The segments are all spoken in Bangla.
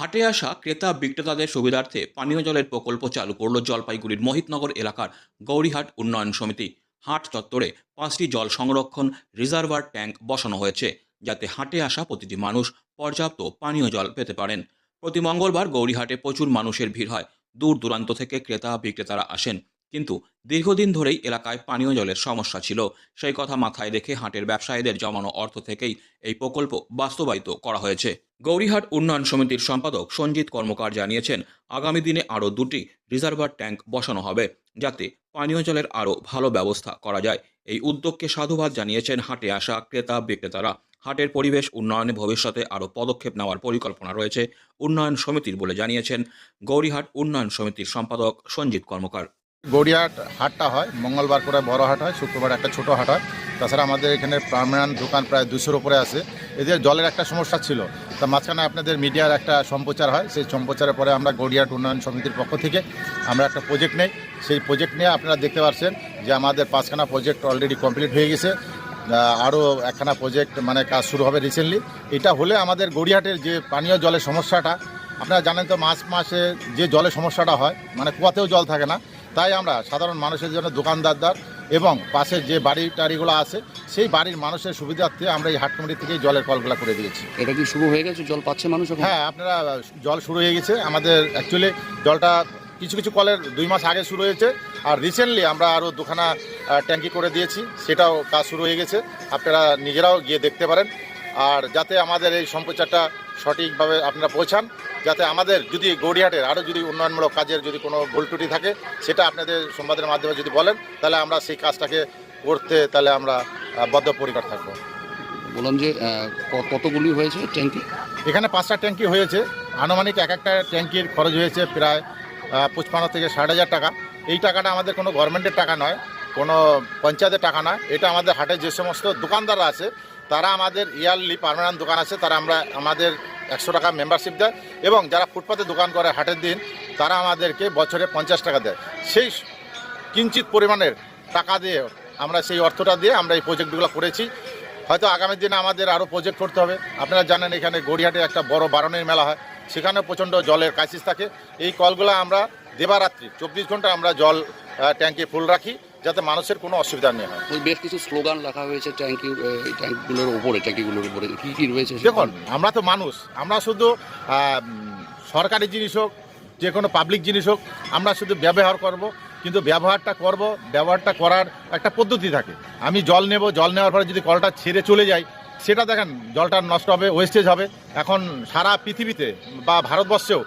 হাটে আসা ক্রেতা বিক্রেতাদের সুবিধার্থে পানীয় জলের প্রকল্প চালু করল জলপাইগুড়ির মোহিতনগর এলাকার গৌরীহাট উন্নয়ন সমিতি। হাট চত্বরে পাঁচটি জল সংরক্ষণ রিজার্ভার ট্যাঙ্ক বসানো হয়েছে, যাতে হাটে আসা প্রতিটি মানুষ পর্যাপ্ত পানীয় জল পেতে পারেন। প্রতি মঙ্গলবার গৌরীহাটে প্রচুর মানুষের ভিড় হয়। দূর দূরান্ত থেকে ক্রেতা বিক্রেতারা আসেন, কিন্তু দীর্ঘদিন ধরেই এলাকায় পানীয় জলের সমস্যা ছিল। সেই কথা মাথায় রেখে হাটের ব্যবসায়ীদের জমানো অর্থ থেকেই এই প্রকল্প বাস্তবায়িত করা হয়েছে। গৌরীহাট উন্নয়ন সমিতির সম্পাদক সঞ্জিত কর্মকার জানিয়েছেন, আগামী দিনে আরও দুটি রিজার্ভার ট্যাঙ্ক বসানো হবে, যাতে পানীয় জলের আরও ভালো ব্যবস্থা করা যায়। এই উদ্যোগকে সাধুবাদ জানিয়েছেন হাটে আসা ক্রেতা বিক্রেতারা। হাটের পরিবেশ, উন্নয়নে ভবিষ্যতে আরও পদক্ষেপ নেওয়ার পরিকল্পনা রয়েছে, উন্নয়ন সমিতির বলে জানিয়েছেন গৌরীহাট উন্নয়ন সমিতির সম্পাদক সঞ্জিত কর্মকার। গড়িয়াহাট হাটটা হয়, মঙ্গলবার করে বড় হাট হয়, শুক্রবার একটা ছোট হাট হয়। তাছাড়া আমাদের এখানে পার্মানেন্ট দোকান প্রায় দুশোর উপরে আছে। এদের জলের একটা সমস্যা ছিল। তা মাঝখানে আপনাদের মিডিয়ার একটা সম্প্রচার হয়, সেই সম্প্রচারের পরে আমরা গড়িয়াহাট উন্নয়ন সমিতির পক্ষ থেকে আমরা একটা প্রজেক্ট নেই। সেই প্রজেক্ট নিয়ে আপনারা দেখতে পাচ্ছেন যে আমাদের পাঁচখানা প্রজেক্ট অলরেডি কমপ্লিট হয়ে গেছে। আরও একখানা প্রজেক্ট মানে কাজ শুরু হবে রিসেন্টলি এটা হলে আমাদের গড়িয়াহাটের যে পানীয় জলের সমস্যাটা, আপনারা জানেন তো মাস মাসে যে জলের সমস্যাটা হয় মানে কুয়াতেও জল থাকে না। তাই আমরা সাধারণ মানুষের জন্য দোকানদারদার এবং পাশে যে বাড়ি টাড়িগুলো আছে সেই বাড়ির মানুষের সুবিধার্থে আমরা এই হাট কমিটি থেকেই জলের কলগুলো করে দিয়েছি। এটা কি শুরু হয়ে গেছে? জল পাচ্ছে মানুষ হ্যাঁ আপনারা জল শুরু হয়ে গেছে। আমাদের অ্যাকচুয়ালি জলটা কিছু কিছু কলের দুই মাস আগে শুরু হয়েছে। আর রিসেন্টলি আমরা আরও দুখানা ট্যাঙ্কি করে দিয়েছি। সেটাও কাজ শুরু হয়ে গেছে। আপনারা নিজেরাও গিয়ে দেখতে পারেন। আর যাতে আমাদের এই সম্প্রচারটা সঠিকভাবে আপনারা পৌঁছান যাতে আমাদের যদি গড়িয়াহাটের আরও যদি উন্নয়নমূলক কাজের যদি কোনো ভুল ত্রুটি থাকে সেটা আপনাদের সংবাদের মাধ্যমে যদি বলেন তাহলে আমরা সেই কাজটাকে করতে তাহলে আমরা বদ্ধপরিকর থাকব। বললাম যে কতগুলি হয়েছে ট্যাঙ্কি? এখানে পাঁচটা ট্যাঙ্কি হয়েছে। আনুমানিক এক একটা ট্যাঙ্কির খরচ হয়েছে প্রায় পঁচপান্ন থেকে ষাট হাজার টাকা। এই টাকাটা আমাদের কোনো গভর্নমেন্টের টাকা নয় কোনো পঞ্চায়েতের টাকা নয়। এটা আমাদের হাটে যে সমস্ত দোকানদাররা আছে তারা আমাদের ইয়ারলি পার্মানেন্ট দোকান আছে, তারা আমরা, আমাদের একশো টাকা মেম্বারশিপ দেয় এবং যারা ফুটপাতে দোকান করে হাটের দিন, তারা আমাদেরকে বছরে পঞ্চাশ টাকা দেয়। সেই কিঞ্চিত পরিমাণের টাকা দিয়ে আমরা সেই অর্থটা দিয়ে আমরা এই প্রজেক্টগুলো করেছি। হয়তো আগামী দিনে আমাদের আরও প্রজেক্ট করতে হবে। আপনারা জানেন এখানে গড়িয়াহাটে একটা বড় বারণের মেলা হয় সেখানে প্রচণ্ড জলের ক্রাইসিস থাকে। এই কলগুলো আমরা দেবারাত্রি, চব্বিশ ঘণ্টা আমরা জল ট্যাঙ্কে ফুল রাখি। যাতে মানুষের কোনো অসুবিধা নেই হয়। ওই বেশ কিছু স্লোগান লেখা হয়েছে ট্যাঙ্কি ট্যাঙ্কগুলোর উপরে ট্যাঙ্কিগুলোর উপরে। কি কি রয়েছে দেখুন আমরা তো মানুষ আমরা শুধু সরকারি জিনিস হোক যে কোনো পাবলিক জিনিস হোক আমরা শুধু ব্যবহার করব কিন্তু ব্যবহারটা করব ব্যবহারটা করার একটা পদ্ধতি থাকে। আমি জল নেব জল নেওয়ার পরে যদি কলটা ছেড়ে চলে যাই সেটা দেখেন জলটা নষ্ট হবে ওয়েস্টেজ হবে। এখন সারা পৃথিবীতে বা ভারতবর্ষেও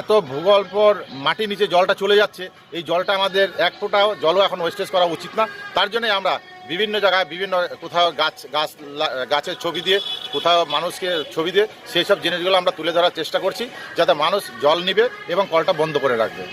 এত ভূগল্পর মাটি নিচে জলটা চলে যাচ্ছে, এই জলটা আমাদের এক ফোঁটাও জলও এখন ওয়েস্টেজ করা উচিত না। তার জন্যই আমরা বিভিন্ন জায়গায় বিভিন্ন কোথাও গাছ গাছ গাছের ছবি দিয়ে, কোথাও মানুষকে ছবি দিয়ে, সেই সব জিনিসগুলো আমরা তুলে ধরার চেষ্টা করছি, যাতে মানুষ জল নিবে এবং কলটা বন্ধ করে রাখবে।